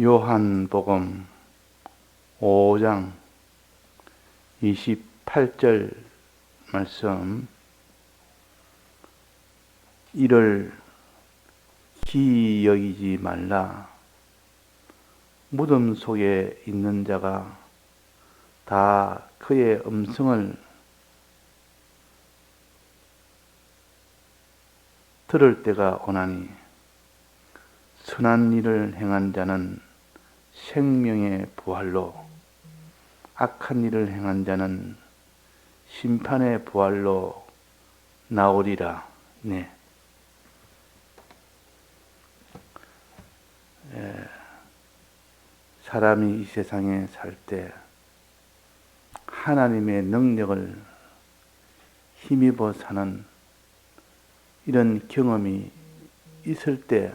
요한복음 5장 28절 말씀. 이를 기 여기지 말라. 무덤 속에 있는 자가 다 그의 음성을 들을 때가 오나니 선한 일을 행한 자는 생명의 부활로 악한 일을 행한 자는 심판의 부활로 나오리라. 네. 에, 사람이 이 세상에 살 때 하나님의 능력을 힘입어 사는 이런 경험이 있을 때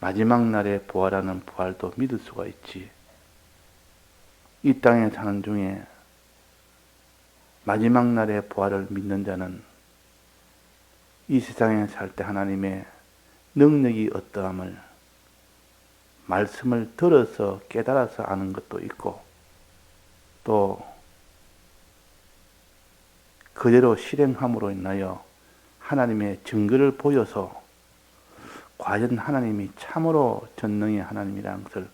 마지막 날에 부활하는 부활도 믿을 수가 있지. 이 땅에 사는 중에 마지막 날에 부활을 믿는 자는 이 세상에 살 때 하나님의 능력이 어떠함을 말씀을 들어서 깨달아서 아는 것도 있고 또 그대로 실행함으로 인하여 하나님의 증거를 보여서 과연 하나님이 참으로 전능의 하나님이라는 것을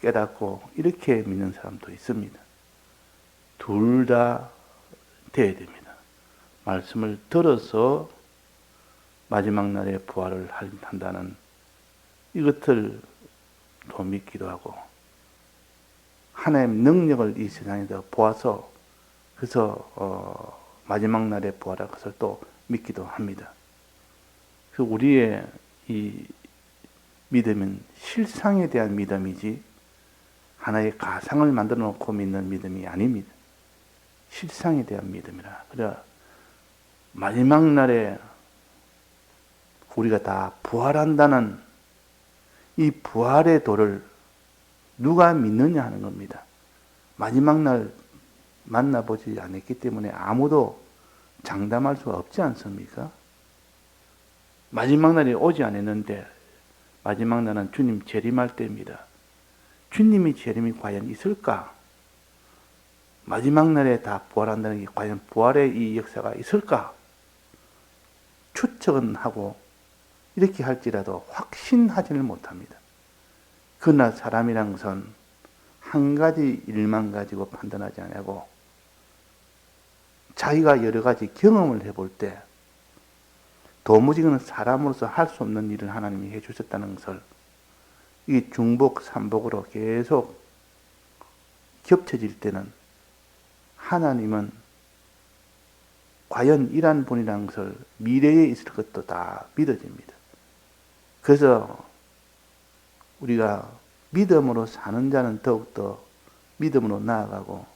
깨닫고 이렇게 믿는 사람도 있습니다. 둘 다 돼야 됩니다. 말씀을 들어서 마지막 날에 부활을 한다는 이것을 또 믿기도 하고 하나님의 능력을 이 세상에서 보아서 그래서 어 마지막 날에 부활할 것을 또 믿기도 합니다. 그 우리의 이 믿음은 실상에 대한 믿음이지 하나의 가상을 만들어 놓고 믿는 믿음이 아닙니다. 실상에 대한 믿음이라. 그래 마지막 날에 우리가 다 부활한다는 이 부활의 도를 누가 믿느냐 하는 겁니다. 마지막 날 만나보지 않았기 때문에 아무도 장담할 수 없지 않습니까? 마지막 날이 오지 않았는데 마지막 날은 주님 재림할 때입니다. 주님이 재림이 과연 있을까? 마지막 날에 다 부활한다는 게 과연 부활의 이 역사가 있을까? 추측은 하고 이렇게 할지라도 확신하지는 못합니다. 그러나 사람이란 것은 한 가지 일만 가지고 판단하지 않고 자기가 여러 가지 경험을 해볼 때 도무지 그는 사람으로서 할 수 없는 일을 하나님이 해주셨다는 것을 이 중복, 삼복으로 계속 겹쳐질 때는 하나님은 과연 이러한 분이라는 것을 미래에 있을 것도 다 믿어집니다. 그래서 우리가 믿음으로 사는 자는 더욱더 믿음으로 나아가고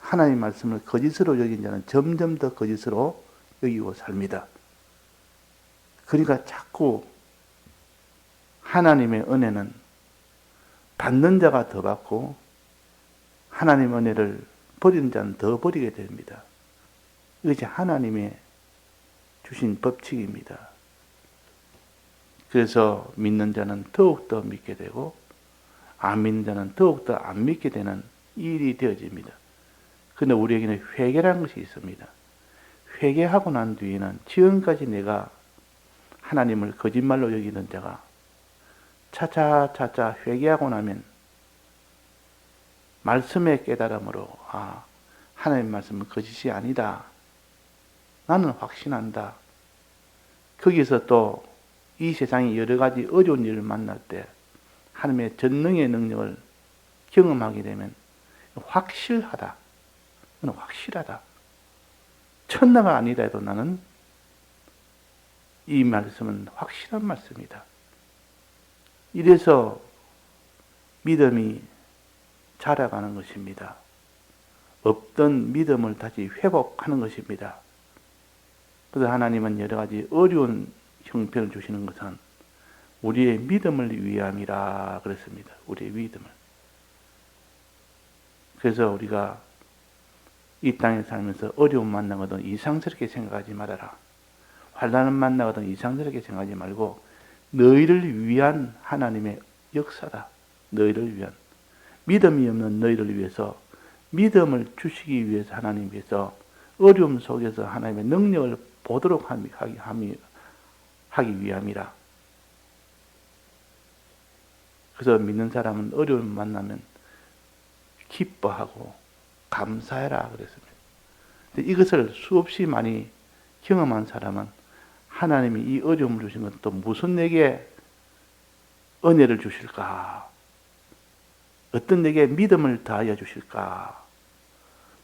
하나님 말씀을 거짓으로 여긴 자는 점점 더 거짓으로 여기고 삽니다. 그러니까 자꾸 하나님의 은혜는 받는 자가 더 받고 하나님 은혜를 버리는 자는 더 버리게 됩니다. 이것이 하나님의 주신 법칙입니다. 그래서 믿는 자는 더욱더 믿게 되고 안 믿는 자는 더욱더 안 믿게 되는 일이 되어집니다. 그런데 우리에게는 회개라는 것이 있습니다. 회개하고 난 뒤에는 지금까지 내가 하나님을 거짓말로 여기는 자가 차차차차 회개하고 나면 말씀의 깨달음으로 아 하나님 말씀은 거짓이 아니다. 나는 확신한다. 거기서 또 이 세상에 여러 가지 어려운 일을 만날 때 하나님의 전능의 능력을 경험하게 되면 확실하다. 확실하다. 천나가 아니라도 나는 이 말씀은 확실한 말씀이다. 이래서 믿음이 자라가는 것입니다. 없던 믿음을 다시 회복하는 것입니다. 그래서 하나님은 여러 가지 어려운 형편을 주시는 것은 우리의 믿음을 위함이라 그랬습니다. 우리의 믿음을. 그래서 우리가 이 땅에 살면서 어려움 만나거든 이상스럽게 생각하지 말아라. 환란을 만나거든 이상스럽게 생각하지 말고 너희를 위한 하나님의 역사다. 너희를 위한. 믿음이 없는 너희를 위해서 믿음을 주시기 위해서 하나님께서 어려움 속에서 하나님의 능력을 보도록 하기, 하기, 하기 위함이라. 그래서 믿는 사람은 어려움 만나면 기뻐하고 감사해라 그랬습니다. 이것을 수없이 많이 경험한 사람은 하나님이 이 어려움을 주신 건 또 무슨 내게 은혜를 주실까? 어떤 내게 믿음을 다하여 주실까?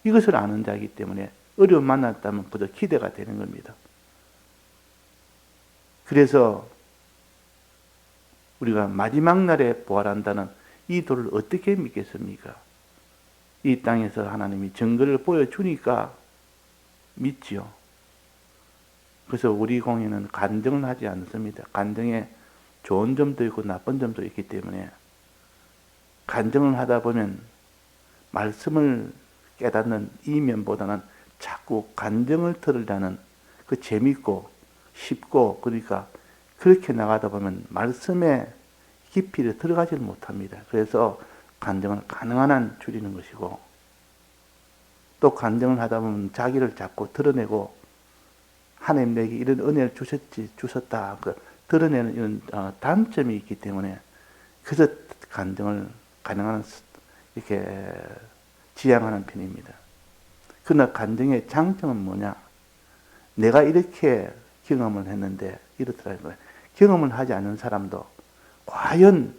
이것을 아는 자이기 때문에 어려움 만났다면 그저 기대가 되는 겁니다. 그래서 우리가 마지막 날에 부활한다는 이 도를 어떻게 믿겠습니까? 이 땅에서 하나님이 증거를 보여주니까 믿지요. 그래서 우리 공예는 간증을 하지 않습니다. 간증에 좋은 점도 있고 나쁜 점도 있기 때문에 간증을 하다 보면 말씀을 깨닫는 이면보다는 자꾸 간증을 들으려는 그 재밌고 쉽고 그러니까 그렇게 나가다 보면 말씀의 깊이를 들어가질 못합니다. 그래서 간증을 가능한 한 줄이는 것이고 또 간증을 하다 보면 자기를 자꾸 드러내고 하나님 내게 이런 은혜를 주셨지 주셨다 그 드러내는 이런 어, 단점이 있기 때문에 그래서 간증을 가능한 한 이렇게 지향하는 편입니다. 그러나 간증의 장점은 뭐냐? 내가 이렇게 경험을 했는데 이렇더라고요. 경험을 하지 않은 사람도 과연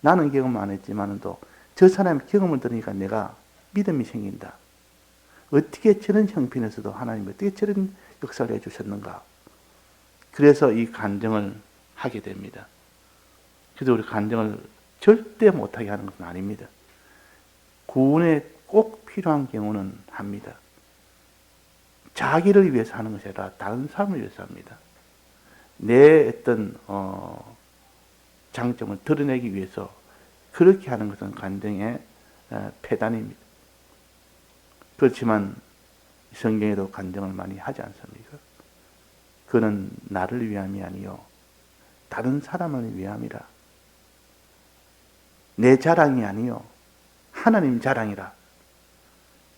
나는 경험 안 했지만도 저 사람의 경험을 들으니까 내가 믿음이 생긴다. 어떻게 저런 형편에서도 하나님 어떻게 저런 역사를 해주셨는가. 그래서 이 간증을 하게 됩니다. 그래서 우리 간증을 절대 못하게 하는 것은 아닙니다. 구원에 꼭 필요한 경우는 합니다. 자기를 위해서 하는 것이 아니라 다른 사람을 위해서 합니다. 내 어떤 어, 장점을 드러내기 위해서 그렇게 하는 것은 간증의 어, 폐단입니다. 그렇지만 성경에도 간증을 많이 하지 않습니까? 그는 나를 위함이 아니요 다른 사람을 위함이라. 내 자랑이 아니요 하나님 자랑이라.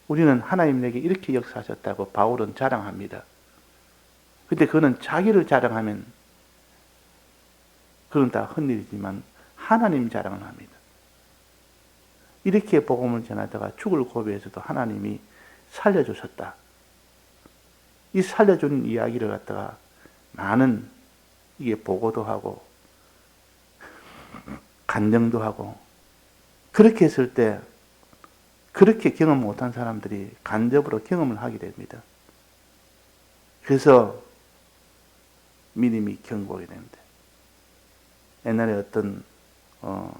우리는 하나님 내게 이렇게 역사하셨다고 바울은 자랑합니다. 근데 그는 자기를 자랑하면 그건 다 헛일이지만 하나님 자랑을 합니다. 이렇게 복음을 전하다가 죽을 고비에서도 하나님이 살려주셨다. 이 살려준 이야기를 갖다가 많은 이게 보고도 하고 간증도 하고 그렇게 했을 때 그렇게 경험 못한 사람들이 간접으로 경험을 하게 됩니다. 그래서 믿음이 견고하게 됩니다. 옛날에 어떤 어,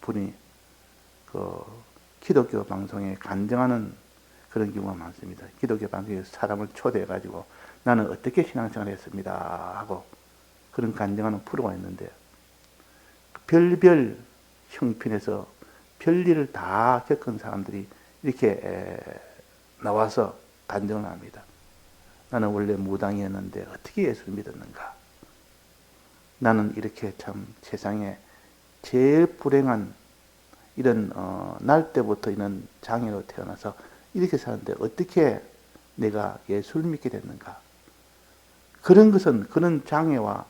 분이 그 기독교 방송에 간증하는 그런 경우가 많습니다. 기독교 방송에 사람을 초대해 가지고 나는 어떻게 신앙생활을 했습니다 하고 그런 간증하는 프로가 있는데 별별 형편에서 별일을 다 겪은 사람들이 이렇게 나와서 간증을 합니다. 나는 원래 무당이었는데 어떻게 예수를 믿었는가? 나는 이렇게 참 세상에 제일 불행한 이런 어, 날 때부터 이런 장애로 태어나서 이렇게 사는데 어떻게 내가 예수를 믿게 됐는가? 그런 것은 그런 장애와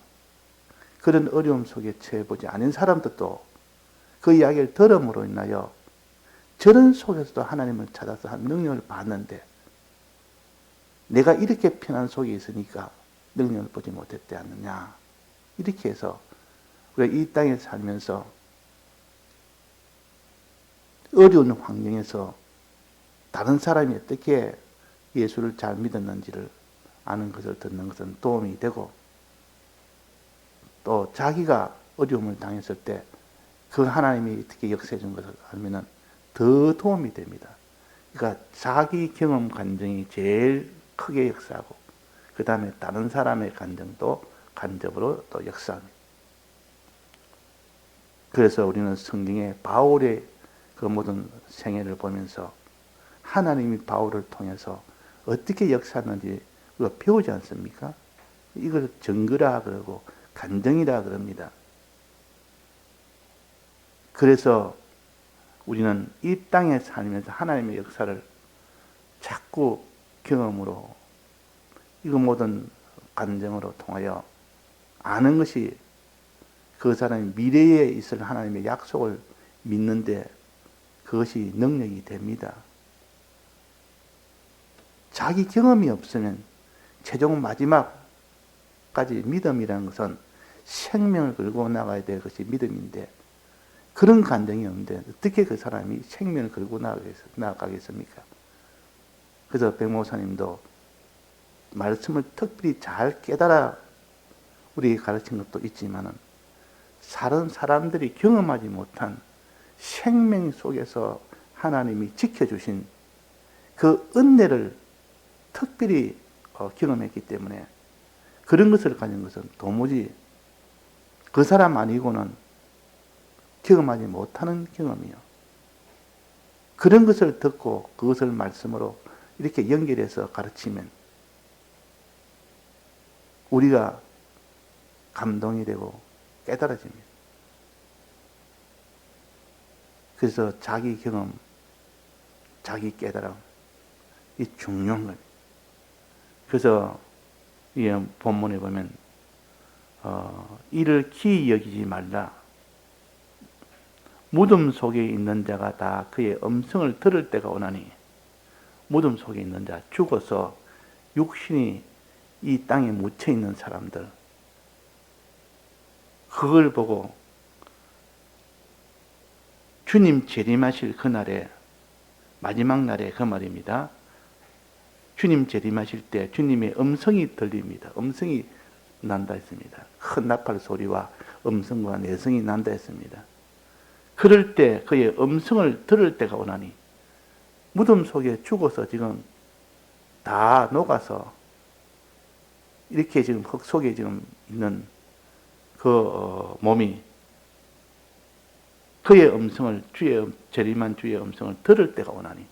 그런 어려움 속에 처해보지 않은 사람들도 그 이야기를 들음으로 인하여 저런 속에서도 하나님을 찾아서 한 능력을 받는데 내가 이렇게 편한 속에 있으니까 능력을 보지 못했지 않느냐. 이렇게 해서 우리가 이 땅에 살면서 어려운 환경에서 다른 사람이 어떻게 예수를 잘 믿었는지를 아는 것을 듣는 것은 도움이 되고 또 자기가 어려움을 당했을 때 그 하나님이 어떻게 역사해 준 것을 알면은 더 도움이 됩니다. 그러니까 자기 경험 간증이 제일 크게 역사하고 그 다음에 다른 사람의 간증도 간접으로 또 역사합니다. 그래서 우리는 성경의 바울의 그 모든 생애를 보면서 하나님이 바울을 통해서 어떻게 역사하는지 우리가 배우지 않습니까? 이걸 증거라 그러고 간정이라 그럽니다. 그래서 우리는 이 땅에 살면서 하나님의 역사를 자꾸 경험으로 이거 모든 감정으로 통하여 아는 것이 그 사람이 미래에 있을 하나님의 약속을 믿는데 그것이 능력이 됩니다. 자기 경험이 없으면 최종 마지막까지 믿음이라는 것은 생명을 걸고 나가야 될 것이 믿음인데 그런 감정이 없는데 어떻게 그 사람이 생명을 걸고 나가겠습니까? 그래서 백모사님도 말씀을 특별히 잘 깨달아 우리 가르친 것도 있지만은 다른 사람들이 경험하지 못한 생명 속에서 하나님이 지켜주신 그 은혜를 특별히 어, 경험했기 때문에 그런 것을 가진 것은 도무지 그 사람 아니고는 경험하지 못하는 경험이요. 그런 것을 듣고 그것을 말씀으로 이렇게 연결해서 가르치면 우리가 감동이 되고 깨달아집니다. 그래서 자기 경험, 자기 깨달음, 이 중요한 겁니다. 그래서 이 본문에 보면 어, 이를 기 여기지 말라. 무덤 속에 있는 자가 다 그의 음성을 들을 때가 오나니 무덤 속에 있는 자 죽어서 육신이 이 땅에 묻혀 있는 사람들 그걸 보고 주님 재림하실 그날에 마지막 날에 그 말입니다. 주님 재림하실 때 주님의 음성이 들립니다. 음성이 난다 했습니다. 큰 나팔 소리와 음성과 내성이 난다 했습니다. 그럴 때 그의 음성을 들을 때가 오나니 무덤 속에 죽어서 지금 다 녹아서 이렇게 지금 흙 속에 지금 있는 그 어, 몸이 그의 음성을 주의 재림한 주의 음성을 들을 때가 오나니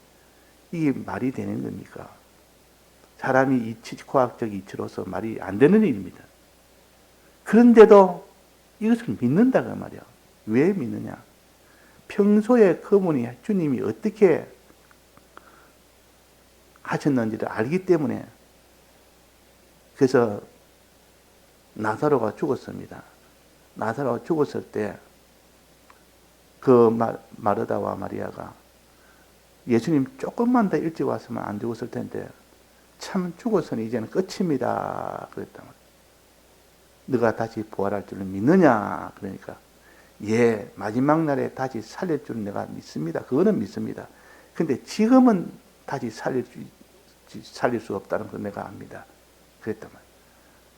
이게 말이 되는 겁니까? 사람이 이치 과학적 이치로서 말이 안 되는 일입니다. 그런데도 이것을 믿는다 그 말이야. 왜 믿느냐? 평소에 그분이 주님이 어떻게 하셨는지를 알기 때문에 그래서 나사로가 죽었습니다. 나사로가 죽었을 때 그 마르다와 마리아가 예수님 조금만 더 일찍 왔으면 안 죽었을 텐데 참 죽어서는 이제는 끝입니다. 그랬단 말이에요. 너가 다시 부활할 줄을 믿느냐? 그러니까 예, 마지막 날에 다시 살릴 줄 내가 믿습니다. 그거는 믿습니다. 근데 지금은 다시 살릴 수, 살릴 수 없다는 걸 내가 압니다. 그랬단 말이에요.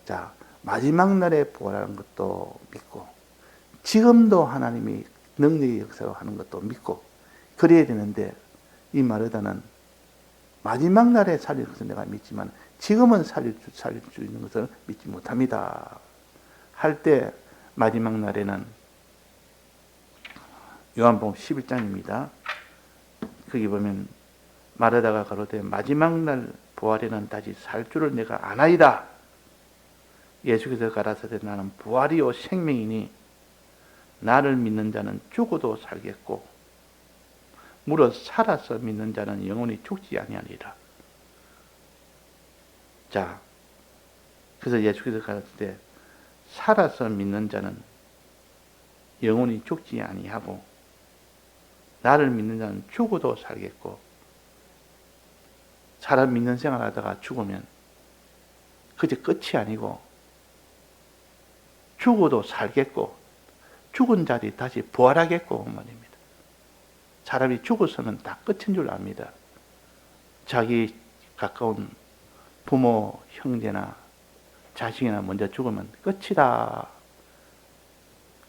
자, 마지막 날에 부활하는 것도 믿고, 지금도 하나님이 능력의 역사로 하는 것도 믿고, 그래야 되는데, 이 마르다는 마지막 날에 살릴 것을 내가 믿지만, 지금은 살릴 수, 살릴 수 있는 것을 믿지 못합니다. 할 때, 마지막 날에는 요한복음 11장입니다. 거기 보면 마르다가 가로되 마지막 날 부활에는 다시 살 줄을 내가 아나이다. 예수께서 가라사대 나는 부활이요 생명이니 나를 믿는 자는 죽어도 살겠고 무릇 살아서 믿는 자는 영원히 죽지 아니하리라. 자, 그래서 예수께서 가라사대 살아서 믿는 자는 영원히 죽지 아니하고 나를 믿는 자는 죽어도 살겠고 사람 믿는 생활 하다가 죽으면 그제 끝이 아니고 죽어도 살겠고 죽은 자들이 다시 부활하겠고 그 말입니다. 사람이 죽어서는 다 끝인 줄 압니다. 자기 가까운 부모, 형제나 자식이나 먼저 죽으면 끝이다.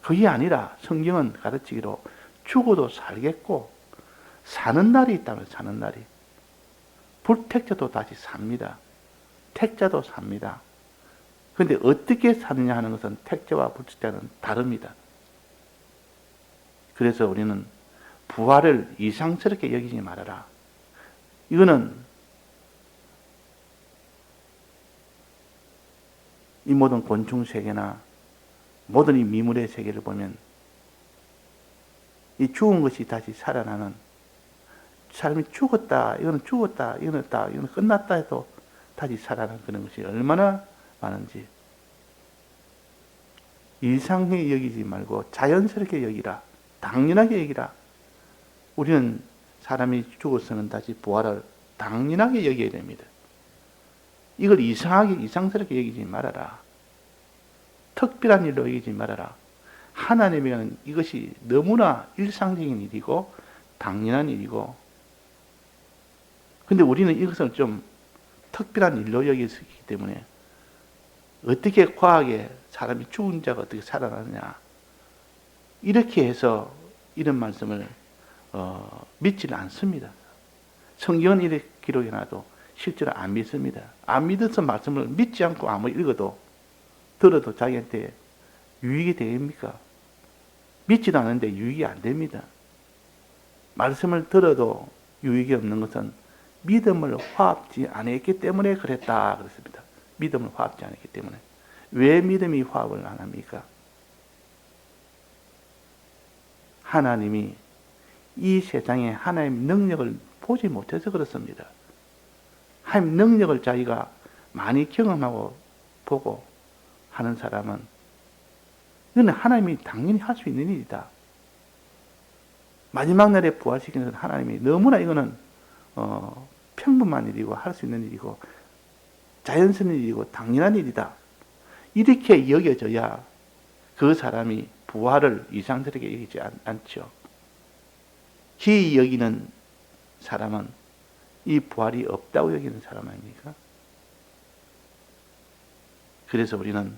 그게 아니라 성경은 가르치기로 죽어도 살겠고 사는 날이 있다면 사는 날이 불택자도 다시 삽니다. 택자도 삽니다. 그런데 어떻게 사느냐 하는 것은 택자와 불택자는 다릅니다. 그래서 우리는 부활을 이상스럽게 여기지 말아라. 이거는 이 모든 곤충 세계나 모든 이 미물의 세계를 보면 이 죽은 것이 다시 살아나는 사람이 죽었다, 이거는 죽었다, 이거는 다, 이거는 끝났다 해도 다시 살아나는 그런 것이 얼마나 많은지 이상하게 여기지 말고 자연스럽게 여기라, 당연하게 여기라. 우리는 사람이 죽었으면 다시 부활을 당연하게 여겨야 됩니다. 이걸 이상하게 이상스럽게 여기지 말아라. 특별한 일로 여기지 말아라. 하나님에게는 이것이 너무나 일상적인 일이고 당연한 일이고 근데 우리는 이것을 좀 특별한 일로 여기기 때문에 어떻게 과학에 사람이 죽은 자가 어떻게 살아나느냐 이렇게 해서 이런 말씀을 어, 믿지는 않습니다. 성경은 이렇게 기록해놔도 실제로 안 믿습니다. 안 믿어서 말씀을 믿지 않고 아무리 읽어도 들어도 자기한테 유익이 됩니까? 믿지도 않는데 유익이 안 됩니다. 말씀을 들어도 유익이 없는 것은 믿음을 화합지 않았기 때문에 그랬다 그랬습니다. 믿음을 화합지 않았기 때문에 왜 믿음이 화합을 안 합니까? 하나님이 이 세상에 하나님 능력을 보지 못해서 그렇습니다. 하나님 능력을 자기가 많이 경험하고 보고 하는 사람은 이거는 하나님이 당연히 할 수 있는 일이다. 마지막 날에 부활시키는 하나님이 너무나 이거는 어, 평범한 일이고 할 수 있는 일이고 자연스러운 일이고 당연한 일이다. 이렇게 여겨져야 그 사람이 부활을 이상스럽게 여기지 않, 않죠. 희 여기는 사람은 이 부활이 없다고 여기는 사람 아닙니까? 그래서 우리는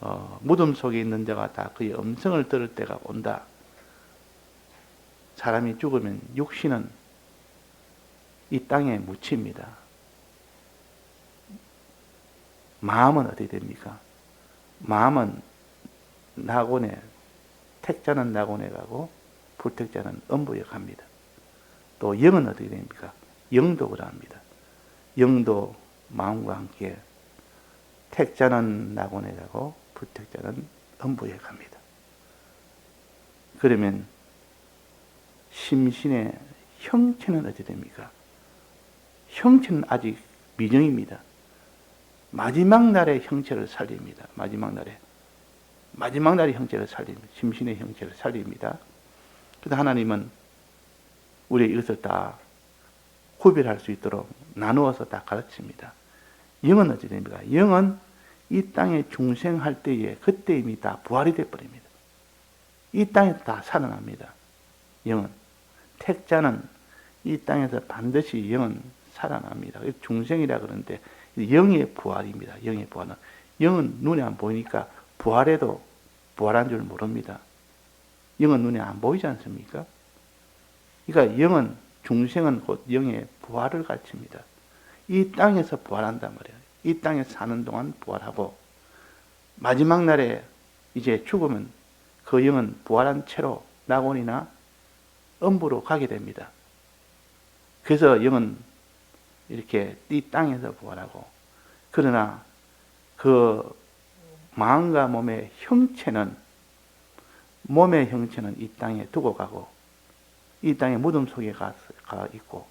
어, 무덤 속에 있는 자가 다 그의 음성을 들을 때가 온다. 사람이 죽으면 육신은 이 땅에 묻힙니다. 마음은 어떻게 됩니까? 마음은 낙원에 택자는 낙원에 가고 불택자는 음부에 갑니다. 또 영은 어떻게 됩니까? 영도 그러합니다. 영도 마음과 함께 택자는 낙원에 가고 불택자는 음부에 갑니다. 그러면 심신의 형체는 어떻게 됩니까? 형체는 아직 미정입니다. 마지막 날의 형체를 살립니다. 마지막 날에. 마지막 날의 형체를 살립니다. 심신의 형체를 살립니다. 그래서 하나님은 우리 이것을 다 구별할 수 있도록 나누어서 다 가르칩니다. 영은 어찌 됩니까? 영은 이 땅에 중생할 때에 그때 이미 다 부활이 되어버립니다. 이 땅에 다 살아납니다. 영은. 택자는 이 땅에서 반드시 영은 살아납니다. 중생이라 그러는데 영의 부활입니다. 영의 부활은. 영은 눈에 안 보이니까 부활해도 부활한 줄 모릅니다. 영은 눈에 안 보이지 않습니까? 그러니까 영은 중생은 곧 영의 부활을 가르칩니다. 이 땅에서 부활한단 말이에요. 이 땅에 사는 동안 부활하고 마지막 날에 이제 죽으면 그 영은 부활한 채로 낙원이나 음부로 가게 됩니다. 그래서 영은 이렇게 이 땅에서 부활하고 그러나 그 마음과 몸의 형체는 몸의 형체는 이 땅에 두고 가고 이 땅의 무덤 속에 가, 가 있고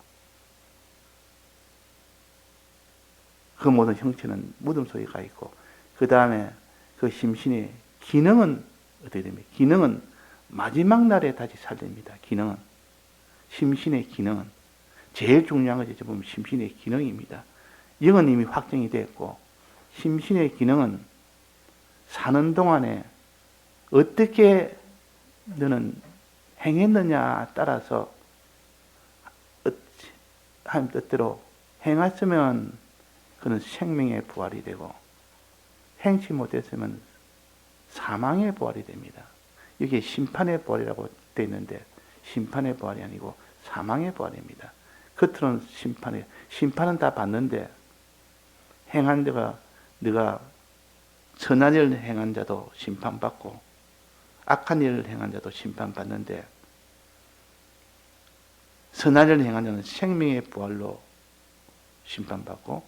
그 모든 형체는 무덤 속에 가 있고 그 다음에 그 심신의 기능은 어떻게 됩니까? 기능은 마지막 날에 다시 살립니다. 기능은 심신의 기능은 제일 중요한 것이 보면 심신의 기능입니다. 영은 이미 확정이 됐고 심신의 기능은 사는 동안에 어떻게 너는 행했느냐 따라서 하나님 뜻대로 행했으면 그는 생명의 부활이 되고 행치 못했으면 사망의 부활이 됩니다. 이게 심판의 부활이라고 되어 있는데 심판의 부활이 아니고 사망의 부활입니다. 겉으로는 심판이 심판은 다 받는데 행한 자가 네가 선한 일을 행한 자도 심판받고 악한 일을 행한 자도 심판받는데 선한 일을 행한 자는 생명의 부활로 심판받고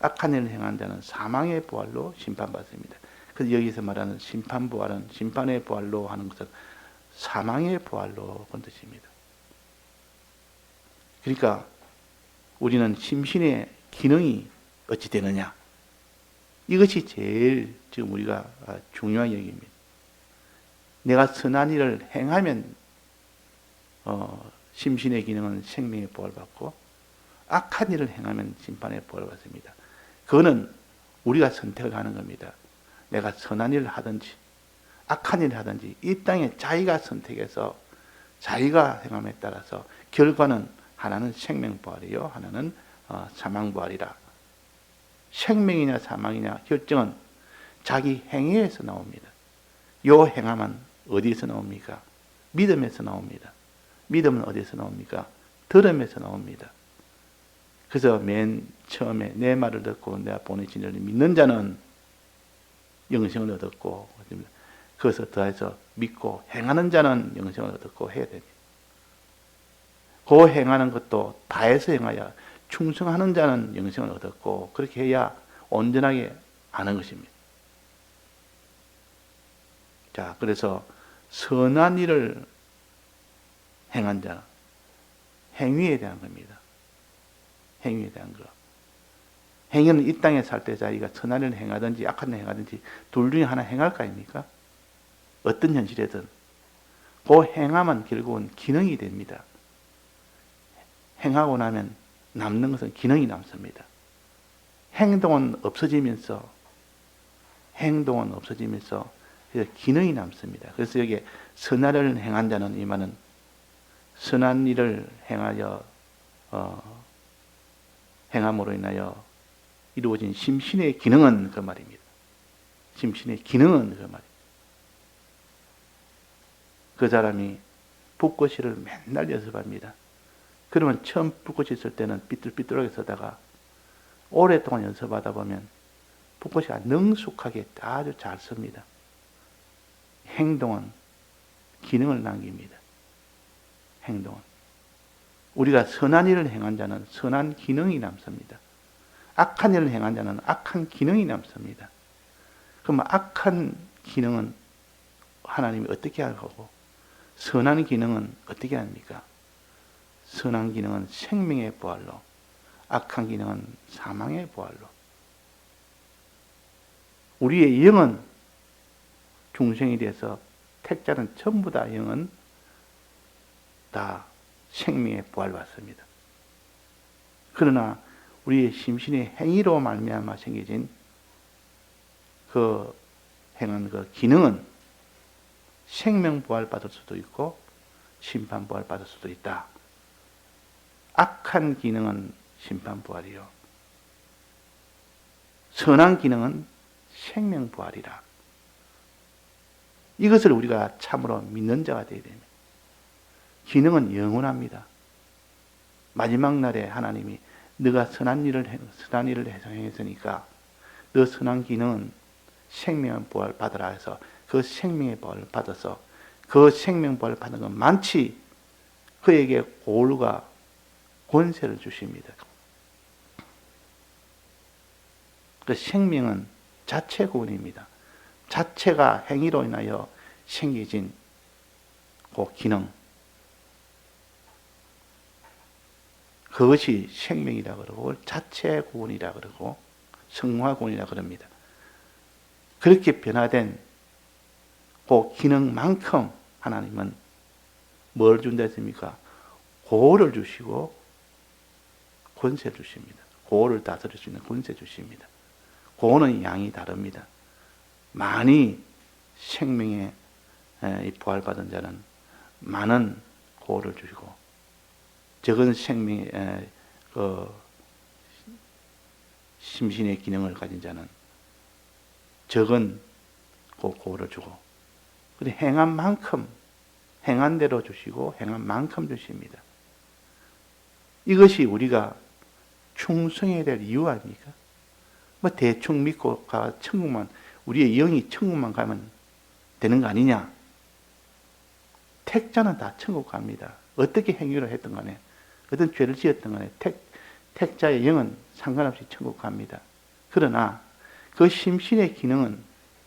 악한 일을 행한 자는 사망의 부활로 심판받습니다. 그 여기서 말하는 심판 부활은 심판의 부활로 하는 것은 사망의 부활로 본 뜻입니다. 그러니까 우리는 심신의 기능이 어찌 되느냐? 이것이 제일 지금 우리가 중요한 얘기입니다. 내가 선한 일을 행하면 어, 심신의 기능은 생명의 복을 받고 악한 일을 행하면 심판의 복을 받습니다. 그거는 우리가 선택을 하는 겁니다. 내가 선한 일을 하든지 악한 일을 하든지 이 땅에 자기가 선택해서 자기가 행함에 따라서 결과는 하나는 생명 부활이요 하나는 어, 사망 부활이라 생명이냐 사망이냐 결정은 자기 행위에서 나옵니다. 요 행함은 어디에서 나옵니까? 믿음에서 나옵니다. 믿음은 어디에서 나옵니까? 들음에서 나옵니다. 그래서 맨 처음에 내 말을 듣고 내가 보내신 이를 믿는 자는 영생을 얻었고 그것을 더해서 믿고 행하는 자는 영생을 얻었고 해야 됩니다. 그 행하는 것도 다해서 행하여 충성하는 자는 영생을 얻었고 그렇게 해야 온전하게 아는 것입니다. 자, 그래서 선한 일을 행한 자, 행위에 대한 겁니다. 행위에 대한 거. 행위는 이 땅에 살 때 자기가 선한 일을 행하든지 악한 일을 행하든지 둘 중에 하나 행할 거 아닙니까? 어떤 현실이든. 그 행함은 결국은 기능이 됩니다. 행하고 나면 남는 것은 기능이 남습니다. 행동은 없어지면서 행동은 없어지면서 기능이 남습니다. 그래서 여기 선한 일을 행한 자는 이 말은 선한 일을 행하여 어, 행함으로 인하여 이루어진 심신의 기능은 그 말입니다. 심신의 기능은 그 말입니다. 그 사람이 붓고시를 맨날 연습합니다. 그러면 처음 붓고시 쓸 때는 삐뚤삐뚤하게 쓰다가 오랫동안 연습하다 보면 붓고시가 능숙하게 아주 잘 씁니다. 행동은 기능을 남깁니다. 행동은. 우리가 선한 일을 행한 자는 선한 기능이 남습니다. 악한 일을 행한 자는 악한 기능이 남습니다. 그럼 악한 기능은 하나님이 어떻게 하고 선한 기능은 어떻게 합니까? 선한 기능은 생명의 부활로 악한 기능은 사망의 부활로 우리의 영은 중생이 돼서 택자는 전부 다 영은 다 생명의 부활받습니다. 그러나 우리의 심신의 행위로 말미암아 생겨진 그 행한 그 기능은 생명 부활 받을 수도 있고 심판 부활 받을 수도 있다. 악한 기능은 심판 부활이요. 선한 기능은 생명 부활이라. 이것을 우리가 참으로 믿는 자가 되어야 됩니다. 기능은 영원합니다. 마지막 날에 하나님이 네가 선한 일을 선한 일을 행했으니까 너 선한 기능은 생명의 부활 받으라 해서 그 생명의 부활을 받아서 그 생명 부활을 받은 건 많지 그에게 고울과 권세를 주십니다. 그 생명은 자체 구원입니다. 자체가 행위로 인하여 생기진 그 기능. 그것이 생명이라 그러고 자체 구원이라 그러고 성화 구원이라 그럽니다. 그렇게 변화된 그 기능만큼 하나님은 뭘 준다 했습니까? 고를 주시고 권세 주십니다. 고를 다스릴 수 있는 권세 주십니다. 고는 양이 다릅니다. 많이 생명에 부활받은 자는 많은 고를 주시고 적은 생명의 그 심신의 기능을 가진 자는 적은 그 고를 주고 근데 행한 만큼 행한 대로 주시고 행한 만큼 주십니다. 이것이 우리가 충성해야 될 이유 아닙니까? 뭐 대충 믿고 가 천국만 우리의 영이 천국만 가면 되는 거 아니냐? 택자는 다 천국 갑니다. 어떻게 행위를 했던 간에 어떤 죄를 지었던 간에 택, 택자의 영은 상관없이 천국 갑니다. 그러나 그 심신의 기능은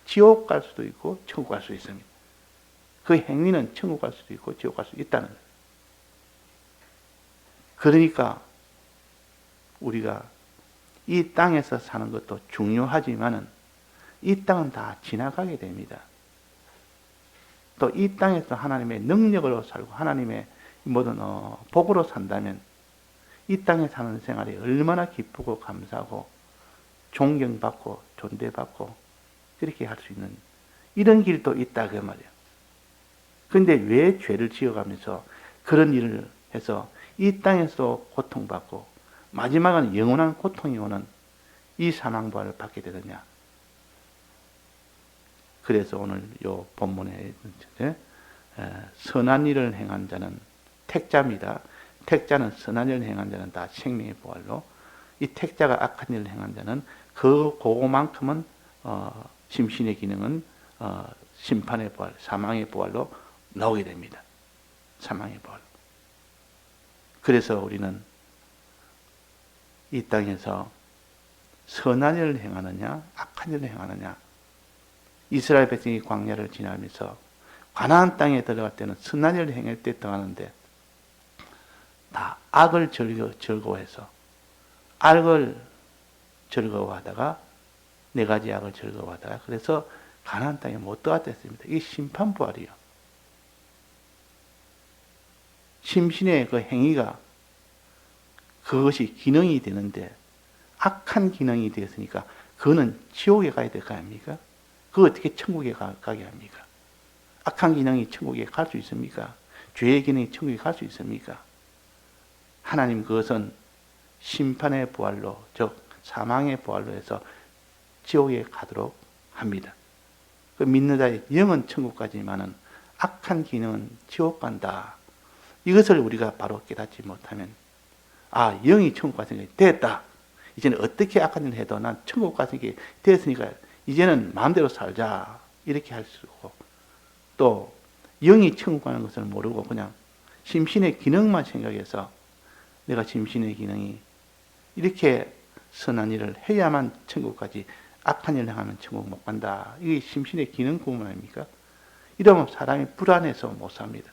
지옥 갈 수도 있고 천국 갈 수 있습니다. 그 행위는 천국 갈 수도 있고 지옥 갈 수 있다는 거예요. 그러니까 우리가 이 땅에서 사는 것도 중요하지만은 이 땅은 다 지나가게 됩니다. 또 이 땅에서 하나님의 능력으로 살고 하나님의 모든 어, 복으로 산다면 이 땅에 사는 생활이 얼마나 기쁘고 감사하고 존경받고 존대받고 그렇게 할 수 있는 이런 길도 있다 그 말이에요. 근데 왜 죄를 지어가면서 그런 일을 해서 이 땅에서 고통받고 마지막은 영원한 고통이 오는 이 사망부활을 받게 되느냐? 그래서 오늘 요 본문에 에, 선한 일을 행한 자는 택자입니다. 택자는 선한 일을 행한 자는 다 생명의 부활로 이 택자가 악한 일을 행한 자는 그 그거만큼은 어, 심신의 기능은 어, 심판의 부활, 사망의 부활로 나오게 됩니다. 사망의 부활. 그래서 우리는 이 땅에서 선한 일을 행하느냐, 악한 일을 행하느냐. 이스라엘 백성이 광야를 지나면서 가나안 땅에 들어갈 때는 선한 일을 행할 때 들어가는데 다 악을 즐거, 즐거워해서 악을 즐거워하다가 네 가지 악을 즐거워하다가 그래서 가나안 땅에 못 들어갔다 했습니다. 이게 심판 부활이요. 심신의 그 행위가 그것이 기능이 되는데 악한 기능이 되었으니까 그거는 지옥에 가야 될 거 아닙니까? 그 어떻게 천국에 가, 게 합니까? 악한 기능이 천국에 갈 수 있습니까? 죄의 기능이 천국에 갈 수 있습니까? 하나님 그것은 심판의 부활로, 즉 사망의 부활로 해서 지옥에 가도록 합니다. 그 믿는 자의 영은 천국 가지만은 악한 기능은 지옥 간다. 이것을 우리가 바로 깨닫지 못하면 아 영이 천국 가는 게 됐다. 이제는 어떻게 악한 일을 해도 난 천국 가는 게 됐으니까 이제는 마음대로 살자 이렇게 할 수 있고 또 영이 천국 가는 것을 모르고 그냥 심신의 기능만 생각해서 내가 심신의 기능이 이렇게 선한 일을 해야만 천국까지 악한 일을 하면 천국 못 간다. 이게 심신의 기능 부분 아닙니까? 이러면 사람이 불안해서 못 삽니다.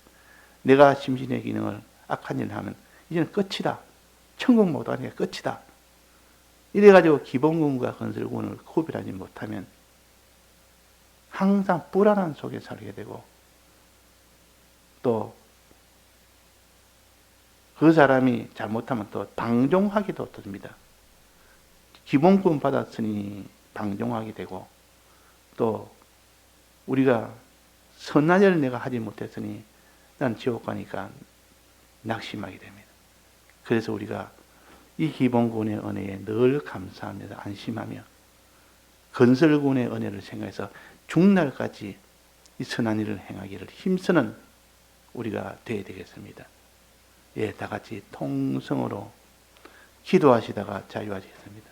내가 심신의 기능을 악한 일을 하면 이제는 끝이다. 천국 못 가니까 끝이다. 이래가지고 기본군과 건설군을 구별하지 못하면 항상 불안한 속에 살게 되고 또 그 사람이 잘못하면 또 방종하기도 됩니다. 기본군 받았으니 방종하게 되고 또 우리가 일을 내가 하지 못했으니 난 지옥 가니까 낙심하게 됩니다. 그래서 우리가 이 기본군의 은혜에 늘 감사합니다. 안심하며 건설군의 은혜를 생각해서 죽날까지 이 선한 일을 행하기를 힘쓰는 우리가 되어야 되겠습니다. 예, 다 같이 통성으로 기도하시다가 자유하시겠습니다.